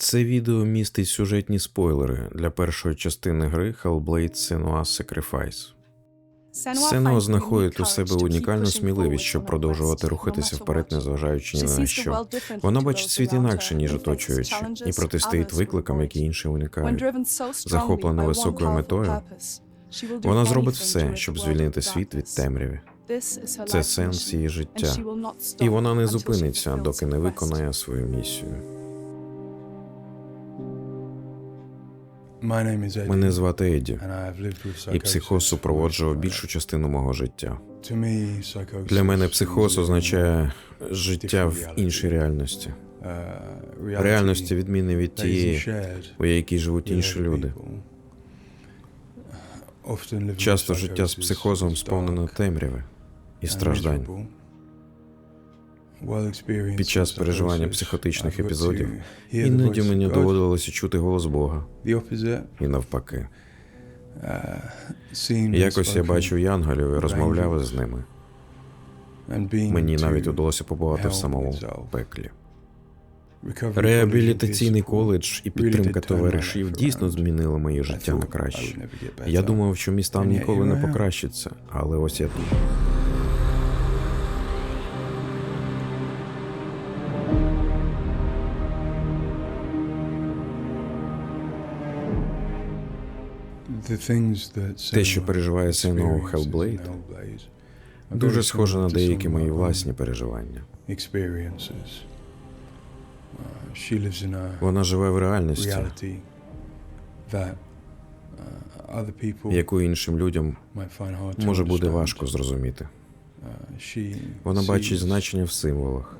Це відео містить сюжетні спойлери для першої частини гри Hellblade Senua's Sacrifice. Сенуа знаходить у себе унікальну сміливість, щоб продовжувати рухатися вперед, незважаючи ні на що. Вона бачить світ інакше, ніж оточуючи, і протистоїть викликам, які інші уникають. Захоплена високою метою, Вона зробить все, щоб звільнити світ від темряви. Це сенс її життя. І вона не зупиниться, доки не виконає свою місію. Мене звати Еді, і психоз супроводжував більшу частину мого життя. Для мене психоз означає життя в іншій реальності, реальності відмінне від тієї, у якій живуть інші люди. Часто життя з психозом сповнено темряви і страждань. Під час переживання психотичних епізодів іноді мені доводилося чути голос Бога і навпаки. Якось я бачив янголів і розмовляв із ними. Мені навіть удалося побувати в самому пеклі. Реабілітаційний коледж і підтримка товаришів дійсно змінили моє життя на краще. Я думав, що мій стан ніколи не покращиться, але ось я тут. Те, що переживає Сено у Hellblade, Дуже схоже на деякі мої власні переживання. Вона живе в реальності, яку іншим людям може буде важко зрозуміти. Вона бачить значення в символах,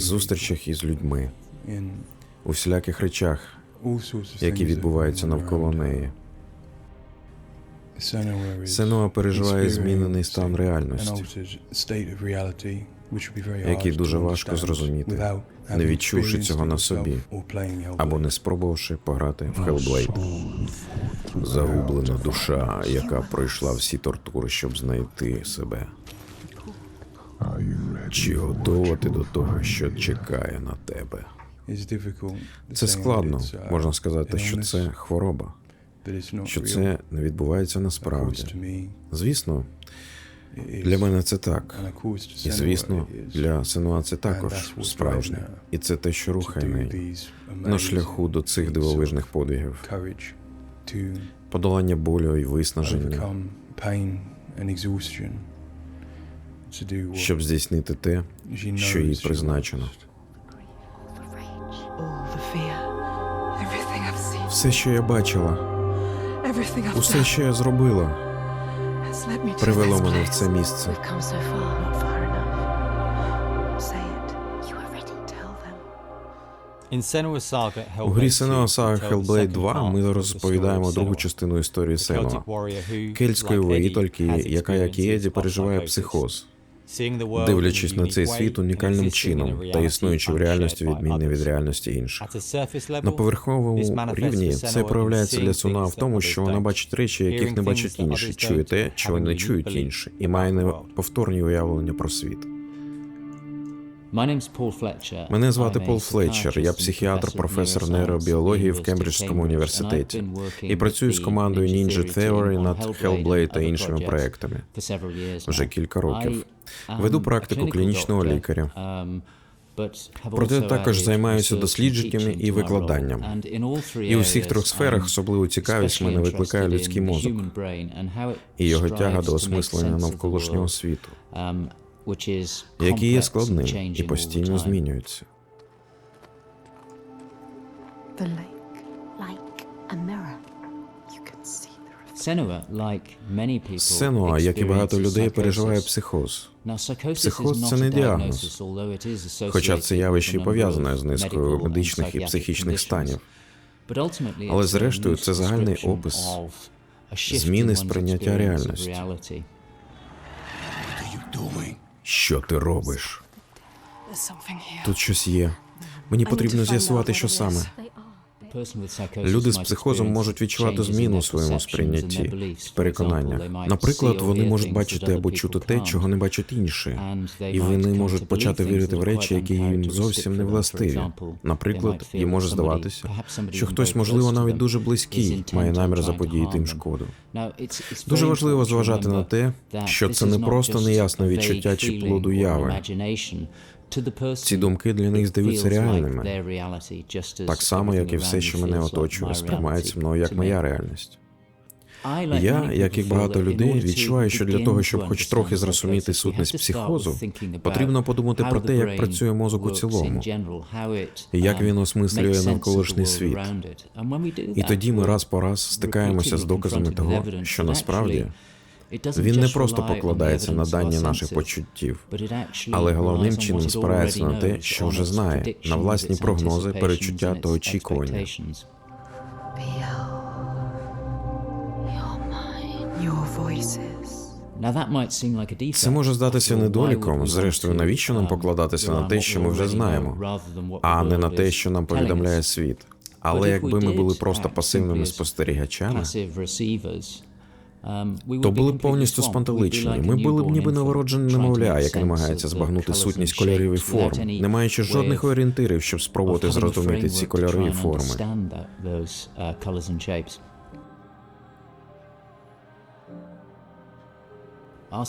зустрічах із людьми, у всіляких речах, які відбуваються навколо неї. Сенуа переживає змінений стан реальності, який дуже важко зрозуміти, не відчувши цього на собі, або не спробувавши пограти в Hellblade. Загублена душа, яка пройшла всі тортури, щоб знайти себе. Чи готова ти до того, що чекає на тебе? Це складно. Можна сказати, що це хвороба, що це не відбувається насправді. Звісно, для мене це так. І звісно, для Сенуа це також справжнє. І це те, що рухає неї на шляху до цих дивовижних подвигів, подолання болю і виснаження, щоб здійснити те, що їй призначено. Все, що я бачила, усе, що я зробила, привело мене в це місце. У грі Сенуа Сага Hellblade 2 ми розповідаємо другу частину історії Сенуа, кельтської воїтельки, яка, як і Еді, переживає психоз, дивлячись на цей світ унікальним чином та існуючи в реальності відмінне від реальності інших. На поверховому рівні це проявляється для Суна в тому, що вона бачить речі, яких не бачать інші, чує те, чого не чують інші, і має неповторні уявлення про світ. Мене звати Пол Флетчер. Я психіатр, професор нейробіології в Кембриджському університеті і працюю з командою Ninja Theory над Hellblade та іншими проектами. Вже кілька років веду практику клінічного лікаря. Проте також займаюся дослідженнями і викладанням. І у всіх трьох сферах особливу цікавість мене викликає людський мозок і його тяга до осмислення навколишнього світу, який є складним і постійно змінюється. Сенуа, як і багато людей, переживає психоз. Психоз це не діагноз, Хоча це явище і пов'язане з низкою медичних і психічних станів. Але зрештою це загальний опис зміни сприйняття реальності. Що ти робиш? Тут щось є. Мені потрібно з'ясувати, що саме. Люди з психозом можуть відчувати зміну у своєму сприйнятті, переконаннях. Наприклад, вони можуть бачити або чути те, чого не бачать інші, і вони можуть почати вірити в речі, які їм зовсім не властиві. Наприклад, їм може здаватися, що хтось, можливо, навіть дуже близький, має намір заподіяти їм шкоду. Дуже важливо зважати на те, що це не просто неясне відчуття чи плод уяви. Ці думки для них здаються реальними, так само, як і все, що мене оточує, сприймається мною як моя реальність. Я, як і багато людей, відчуваю, що для того, щоб хоч трохи зрозуміти сутність психозу, потрібно подумати про те, як працює мозок у цілому, і як він осмислює навколишній світ. І тоді ми раз по раз стикаємося з доказами того, що насправді він не просто покладається на дані наших почуттів, але головним чином спирається на те, що вже знає, на власні прогнози, перечуття та очікування. Це може здатися недоліком. Зрештою, навіщо нам покладатися на те, що ми вже знаємо, а не на те, що нам повідомляє світ. Але якби ми були просто пасивними спостерігачами, то були б повністю спантеличені. Ми були б ніби новороджені немовля, яке намагається збагнути сутність кольорів і форм, не маючи жодних орієнтирів, щоб спробувати зрозуміти ці кольори і форми.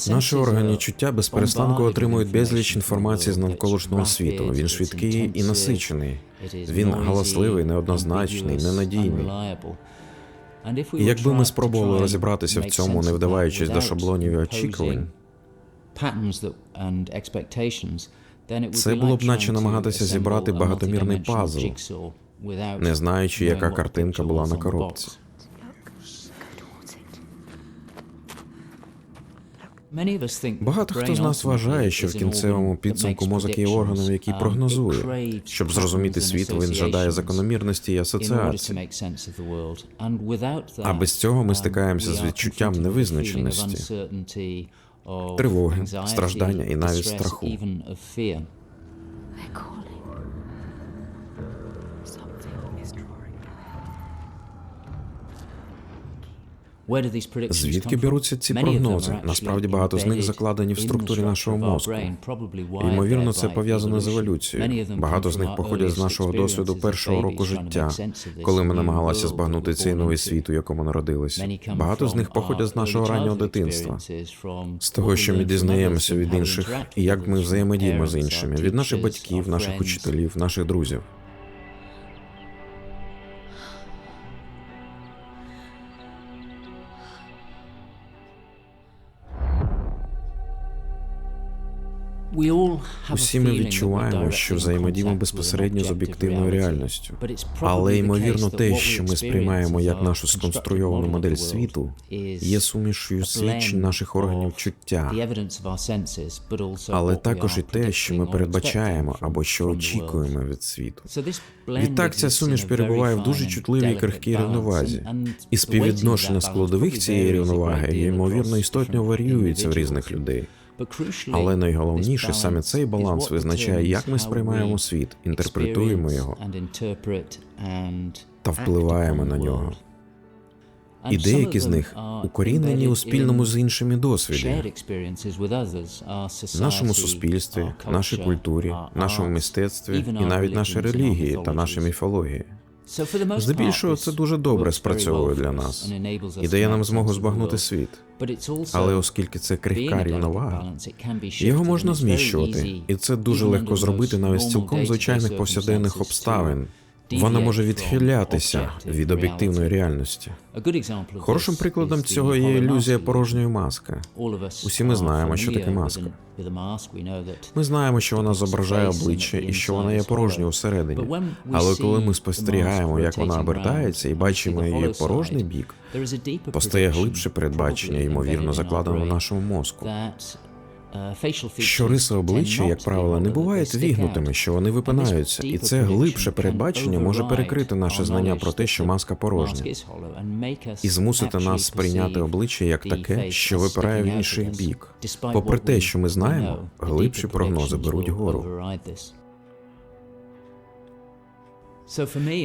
Наші органи чуття безперестанку отримують безліч інформації з навколишнього світу. Він швидкий і насичений. Він галасливий, неоднозначний, ненадійний. Якби ми спробували розібратися в цьому, не вдаваючись до шаблонів і очікувань, Це було б наче намагатися зібрати багатомірний пазл, не знаючи, яка картинка була на коробці. Багато хто з нас вважає, що в кінцевому підсумку мозок є органом, який прогнозує. Щоб зрозуміти світ, він жадає закономірності і асоціацій. А без цього ми стикаємося з відчуттям невизначеності, тривоги, страждання і навіть страху. Звідки беруться ці прогнози? Насправді багато з них закладені в структурі нашого мозку. Ймовірно, це пов'язано з еволюцією. Багато з них походять з нашого досвіду першого року життя, коли ми намагалися збагнути цей новий світ, у якому народились. Багато з них походять з нашого раннього дитинства, з того, що ми дізнаємося від інших, і як ми взаємодіємо з іншими, від наших батьків, наших учителів, наших друзів. Усі ми відчуваємо, що взаємодіємо безпосередньо з об'єктивною реальністю. Але ймовірно, те, що ми сприймаємо як нашу сконструйовану модель світу, є сумішою свідчень наших органів чуття, але також і те, що ми передбачаємо або що очікуємо від світу. Відтак, ця суміш перебуває в дуже чутливій крихкій рівновазі, і співвідношення складових цієї рівноваги ймовірно істотно варіюється в різних людей. Але найголовніше саме цей баланс визначає, як ми сприймаємо світ, інтерпретуємо його та впливаємо на нього. І деякі з них укорінені у спільному з іншими досвіді, нашому суспільстві, нашій культурі, нашому мистецтві і навіть нашій релігії та нашій міфології. Здебільшого це дуже добре спрацьовує для нас і дає нам змогу збагнути світ. Але оскільки це крихка рівновага, його можна зміщувати, і це дуже легко зробити навіть з цілком звичайних повсякденних обставин. Вона може відхилятися від об'єктивної реальності. Хорошим прикладом цього є ілюзія порожньої маски. Усі ми знаємо, що таке маска. Ми знаємо, що вона зображає обличчя і що вона є порожньою всередині. Але коли ми спостерігаємо, як вона обертається, і бачимо її порожній бік, постає глибше передбачення, ймовірно, закладено в нашому мозку. Що риси обличчя, як правило, не бувають вігнутими, що вони випинаються, і це глибше передбачення може перекрити наше знання про те, що маска порожня, і змусити нас сприйняти обличчя як таке, що випирає в інший бік. Попри те, що ми знаємо, глибші прогнози беруть гору.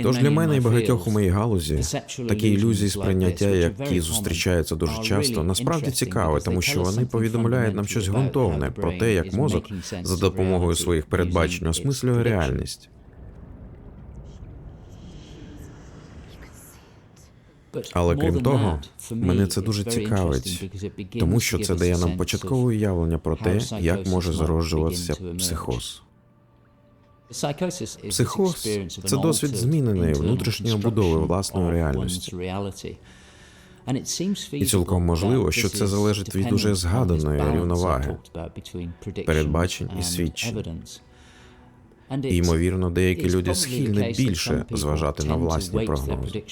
Тож для мене і багатьох у моїй галузі такі ілюзії сприйняття, які зустрічаються дуже часто, насправді цікаві, тому що вони повідомляють нам щось ґрунтовне про те, як мозок за допомогою своїх передбачень осмислює реальність. Але крім того, мене це дуже цікавить, тому що це дає нам початкове уявлення про те, як може зароджуватися психоз. Психоз це досвід зміненої внутрішньої будови власної реальності. І цілком можливо, що це залежить від уже згаданої рівноваги, передбачень і свідчень. І, ймовірно, деякі люди схильні більше зважати на власні прогнози.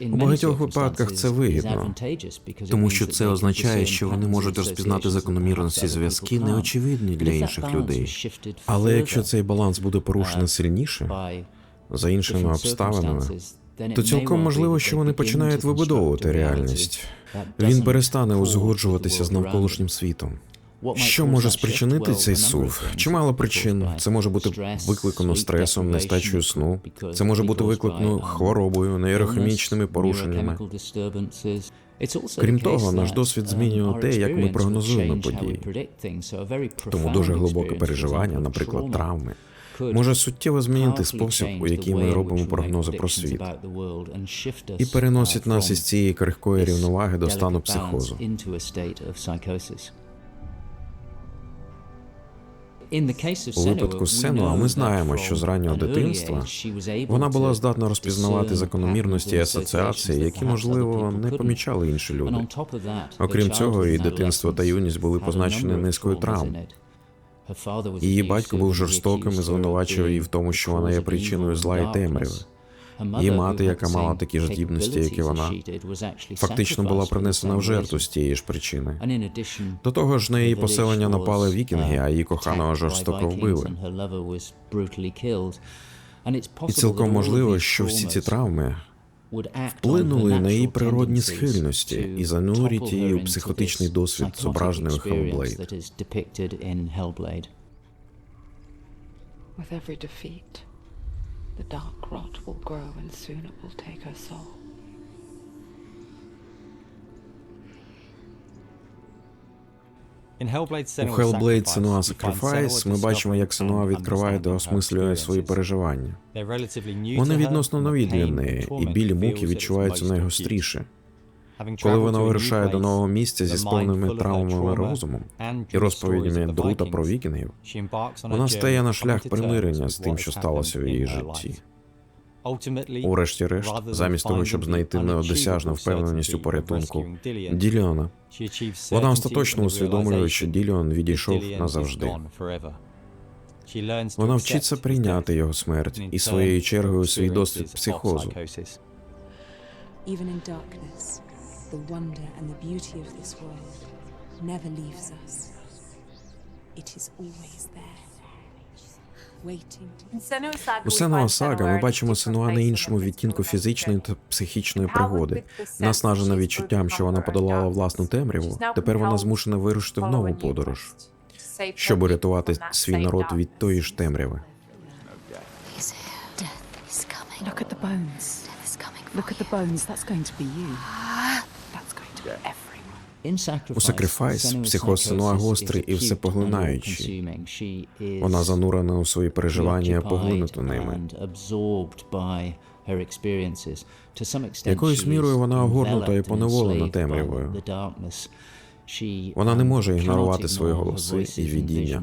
У багатьох випадках це вигідно, тому що це означає, що вони можуть розпізнати закономірності зв'язки, неочевидні для інших людей. Але якщо цей баланс буде порушений сильніше, за іншими обставинами, то цілком можливо, що вони починають вибудовувати реальність. Він перестане узгоджуватися з навколишнім світом. Що може спричинити цей сув? Чимало причин. Це може бути викликано стресом, нестачею сну. Це може бути викликано хворобою, нейрохімічними порушеннями. Крім того, наш досвід змінює те, як ми прогнозуємо події. Тому дуже глибоке переживання, наприклад, травми, може суттєво змінити спосіб, у який ми робимо прогнози про світ, і переносить нас із цієї крихкої рівноваги до стану психозу. У випадку з Сенуа ми знаємо, що з раннього дитинства Вона була здатна розпізнавати закономірності і асоціації, які, можливо, не помічали інші люди. Окрім цього, її дитинство та юність були позначені низкою травм. Її батько був жорстоким і звинувачував її в тому, що вона є причиною зла і темряви. Її мати, яка мала такі ж здібності, як і вона, фактично була принесена в жертву з тієї ж причини. До того ж, на її поселення напали вікінги, а її коханого жорстоко вбили. І цілком можливо, що всі ці травми вплинули на її природні схильності і занурять її у психотичний досвід, зображений у Hellblade. With every defeat, the dark rot will grow and soon it will take her soul. У Hellblade Senua Sacrifice ми бачимо, як Сенуа відкриває та осмислює свої переживання. Вони відносно нові для неї, і білі муки відчуваються найгостріше. Коли вона вирушає до нового місця зі сповненими травмами розумом і розповідями Друта про вікінгів, вона стає на шлях примирення з тим, що сталося в її житті. Урешті-решт, замість того, щоб знайти неодосяжну впевненість у порятунку Діліона, вона остаточно усвідомлює, що Діліон відійшов назавжди. Вона вчиться прийняти його смерть і своєю чергою свій досвід психозу. The wonder and the beauty of this world never leaves us. It is always there, У Сенуа Сага ми бачимо Сенуа на іншому відтінку фізичної та психічної пригоди. Наснажена відчуттям, що вона подолала власну темряву. Тепер вона змушена вирушити в нову подорож, щоб урятувати свій народ від тої ж темряви. Look at the bones. Look at the bones. That's going to be you. That's going to be everyone. У Сакрифайс психоз Сенуа гострий і всепоглинаючий. Вона занурена у свої переживання, поглинута ними. Якоюсь мірою вона огорнута і поневолена темрявою. Вона не може ігнорувати свої голоси і видіння.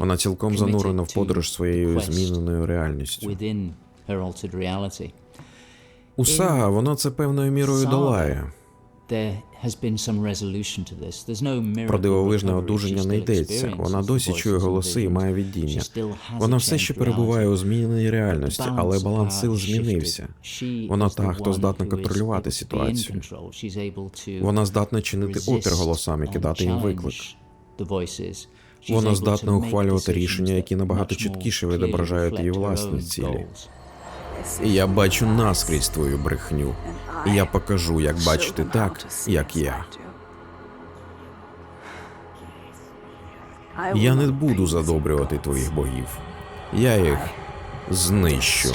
Вона цілком занурена в подорож своєю зміненою реальністю. У Сага вона це певною мірою долає. Про дивовижне одужання не йдеться. Вона досі чує голоси і має видіння. Вона все ще перебуває у зміненій реальності, але баланс сил змінився. Вона та, хто здатна контролювати ситуацію. Вона здатна чинити опір голосам і кидати їм виклик. Вона здатна ухвалювати рішення, які набагато чіткіше відображають її власні цілі. І Я бачу наскрізь твою брехню. І я покажу, як бачити так, як я. Я не буду задобрювати твоїх богів. Я їх Знищу.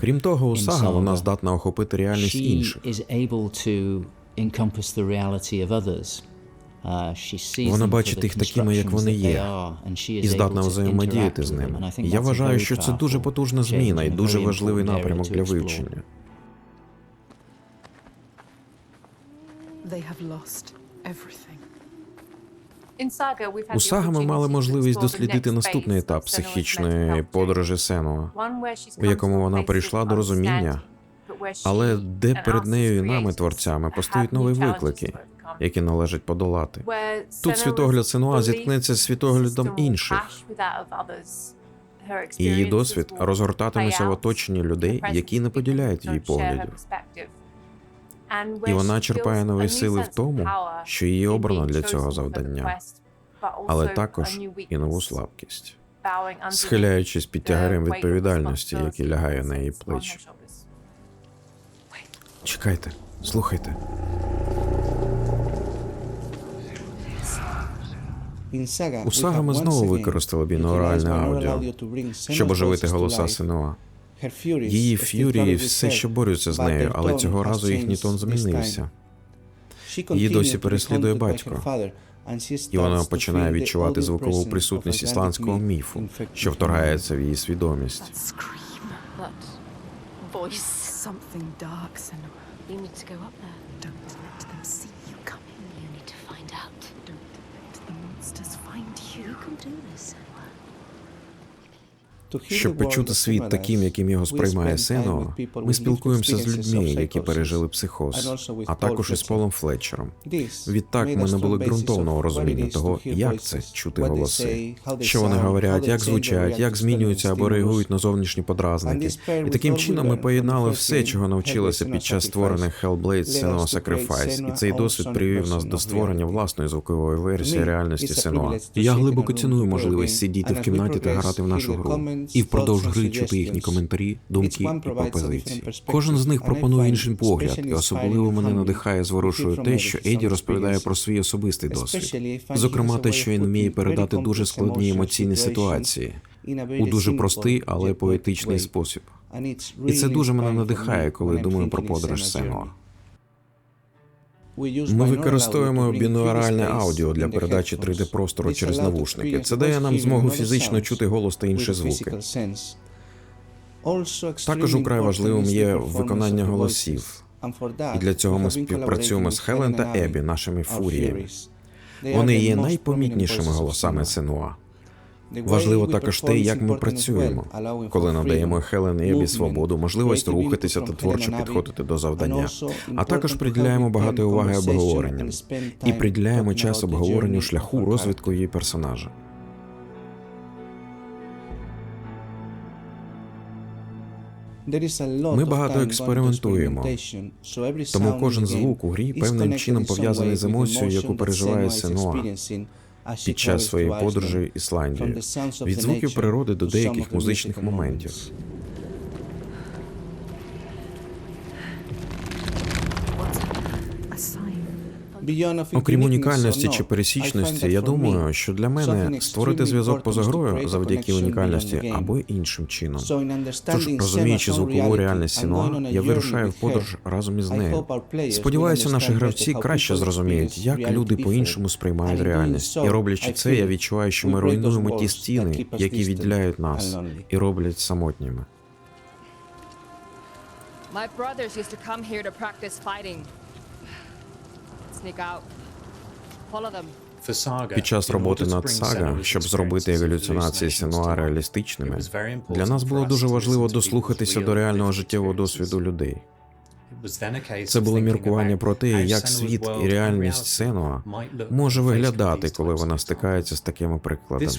Крім того, у Сага вона здатна охопити реальність інших. Вона бачить їх такими, як вони є, І здатна взаємодіяти з ними. Я вважаю, що це дуже потужна зміна і дуже важливий напрямок для вивчення. У Сага ми мали можливість дослідити наступний етап психічної подорожі Сенуа, у якому вона прийшла до розуміння, але де перед нею і нами, творцями, постають нові виклики, які належить подолати. Тут світогляд Сенуа зіткнеться з світоглядом інших. Її досвід розгортатиметься в оточенні людей, які не поділяють її поглядів. І вона черпає нові сили в тому, що її обрано для цього завдання, але також і нову слабкість, схиляючись під тягарем відповідальності, який лягає на її плечі. Чекайте, слухайте. У Сага ми знову використали бінуральне аудіо, щоб оживити голоса Сенуа. Її ф'юрії все ще борються з нею, але цього разу їхній тон змінився. Її досі переслідує батько, І вона починає відчувати звукову присутність ісландського міфу, що вторгається в її свідомість. Something dark, Senua. You need to go up there. Don't let them see do this. Щоб почути світ таким, яким його сприймає Сенуа, ми спілкуємося з людьми, які пережили психоз, а також із Полом Флетчером. Відтак ми набули ґрунтовного розуміння того, як це чути голоси, що вони говорять, як звучать, як змінюються або реагують на зовнішні подразники. І таким чином ми поєднали все, чого навчилися під час створення Hellblade Senua Sacrifice, і цей досвід привів нас до створення власної звукової версії реальності Сенуа. Я глибоко ціную можливість сидіти в кімнаті та грати в нашу гру. І впродовж гри чути їхні коментарі, думки і пропозиції. Кожен з них пропонує інший погляд, і особливо мене надихає зворушує те, що Еді розповідає про свій особистий досвід. Зокрема, те, що він вміє передати дуже складні емоційні ситуації у дуже простий, але поетичний спосіб. І це дуже мене надихає, коли думаю про подорож Сенуа. Ми використовуємо бінуаральне аудіо для передачі 3D простору через навушники. Це дає нам змогу фізично чути голос та інші звуки. Також украй важливим є виконання голосів. І для цього ми співпрацюємо з Хелен та Ебі, нашими фуріями. Вони є найпомітнішими голосами Сенуа. Важливо також те, як ми працюємо, коли надаємо Хелен і Ебі свободу, можливість рухатися та творчо підходити до завдання. А також приділяємо багато уваги обговоренням і приділяємо час обговоренню шляху розвитку її персонажа. Ми багато експериментуємо, Тому кожен звук у грі певним чином пов'язаний з емоцією, яку переживає Сенуа під час своєї подорожі Ісландією. Від звуків природи до деяких музичних моментів. Окрім унікальності чи пересічності, я думаю, що для мене створити зв'язок поза грою завдяки унікальності або іншим чином. Тож, розуміючи звукову реальність Сінуа, я вирушаю в подорож разом із нею. Сподіваюся, наші гравці краще зрозуміють, як люди по-іншому сприймають реальність. І роблячи це, я відчуваю, що ми руйнуємо ті стіни, які відділяють нас, і роблять самотніми. My brothers used to come here to practice fighting. Під час роботи над сага, щоб зробити еволюціонації Сенуа реалістичними, для нас було дуже важливо дослухатися до реального життєвого досвіду людей. Це було міркування про те, як світ і реальність Сенуа може виглядати, коли вона стикається з такими прикладами.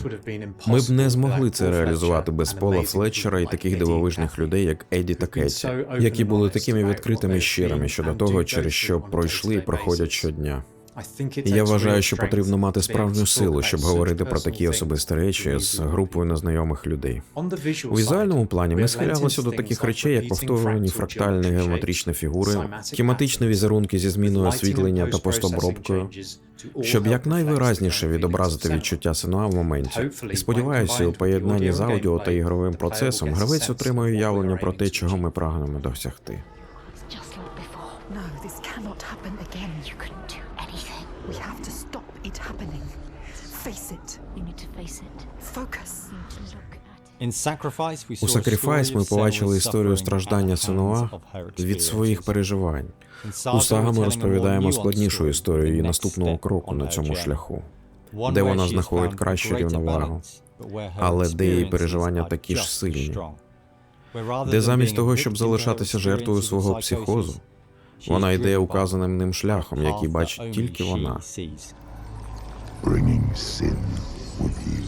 Ми б не змогли це реалізувати без Пола Флетчера і таких дивовижних людей, як Еді та Кетті, які були такими відкритими і щирими щодо того, через що пройшли і проходять щодня. І я вважаю, що потрібно мати справжню силу, щоб говорити про такі особисті речі з групою незнайомих людей. У візуальному плані ми схилялися до таких речей, як повторювані фрактальні геометричні фігури, тематичні візерунки зі зміною освітлення та постобробкою, щоб якнайвиразніше відобразити відчуття сина в моменті. І сподіваюся, у поєднанні з аудіо та ігровим процесом гравець отримує уявлення про те, чого ми прагнемо досягти. It's just like before. No, this cannot happen again. You anything. We have to stop it happening. Face it. You need to face it. Focus. You need to look. У Sacrifice ми побачили історію страждання Сенуа від своїх переживань. У Сага ми розповідаємо складнішу історію її наступного кроку на цьому шляху, де вона знаходить кращу рівновагу, але де її переживання такі ж сильні. Де замість того, щоб залишатися жертвою свого психозу, вона йде указаним ним шляхом, який бачить тільки вона. bringing sin with you.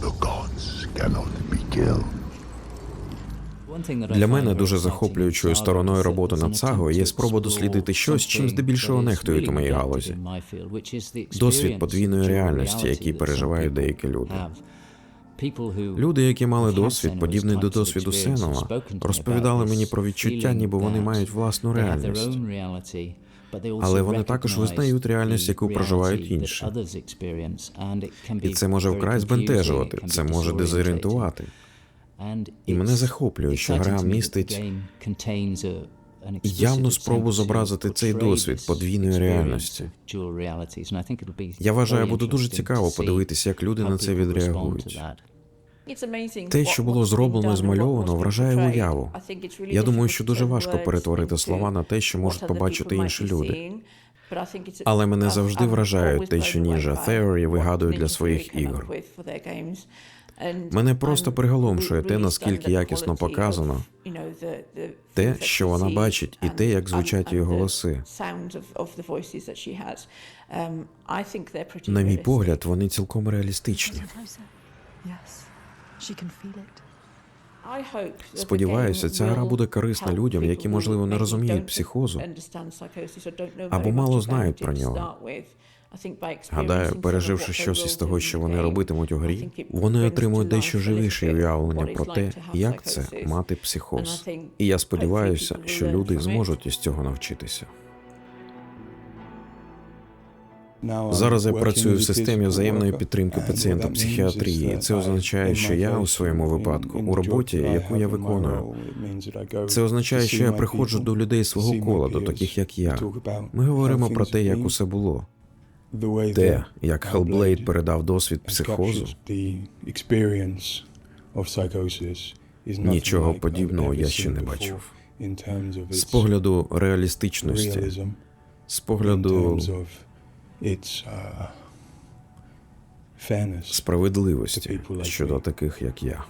The gods cannot be killed. Для мене дуже захоплюючою стороною роботи над сагою є спроба дослідити щось, чим здебільшого нехтують у моїй галузі. Досвід подвійної реальності, який переживають деякі люди. Люди, які мали досвід, подібний до досвіду Сенова, розповідали мені про відчуття, ніби вони мають власну реальність. Але вони також визнають реальність, яку проживають інші. І це може вкрай збентежувати, це може дезорієнтувати. І мене захоплює, що гра містить явну спробу зобразити цей досвід подвійної реальності. Я вважаю, буде дуже цікаво подивитися, як люди на це відреагують. Те, що було зроблено і змальовано, вражає уяву. Я думаю, що дуже важко перетворити слова на те, що можуть побачити інші люди. Але мене завжди вражають те, що Ninja Theory вигадують для своїх ігор. Мене просто приголомшує те, наскільки якісно показано те, що вона бачить, і те, як звучать її голоси. На мій погляд, вони цілком реалістичні. Сподіваюся, ця гра буде корисна людям, які, можливо, не розуміють психозу. або мало знають про нього. Гадаю, переживши щось із того, що вони робитимуть у грі, вони отримують дещо живіше уявлення про те, як це мати психоз. І я сподіваюся, що люди зможуть із цього навчитися. Зараз я працюю в системі взаємної підтримки пацієнта психіатрії. Це означає, що я у своєму випадку у роботі, яку я виконую, це означає, що я приходжу до людей свого кола, до таких як я. Ми говоримо про те, як усе було. Те, як Хелблейд передав досвід психозу, нічого подібного я ще не бачив. З погляду реалістичності, з погляду справедливості щодо таких, як я.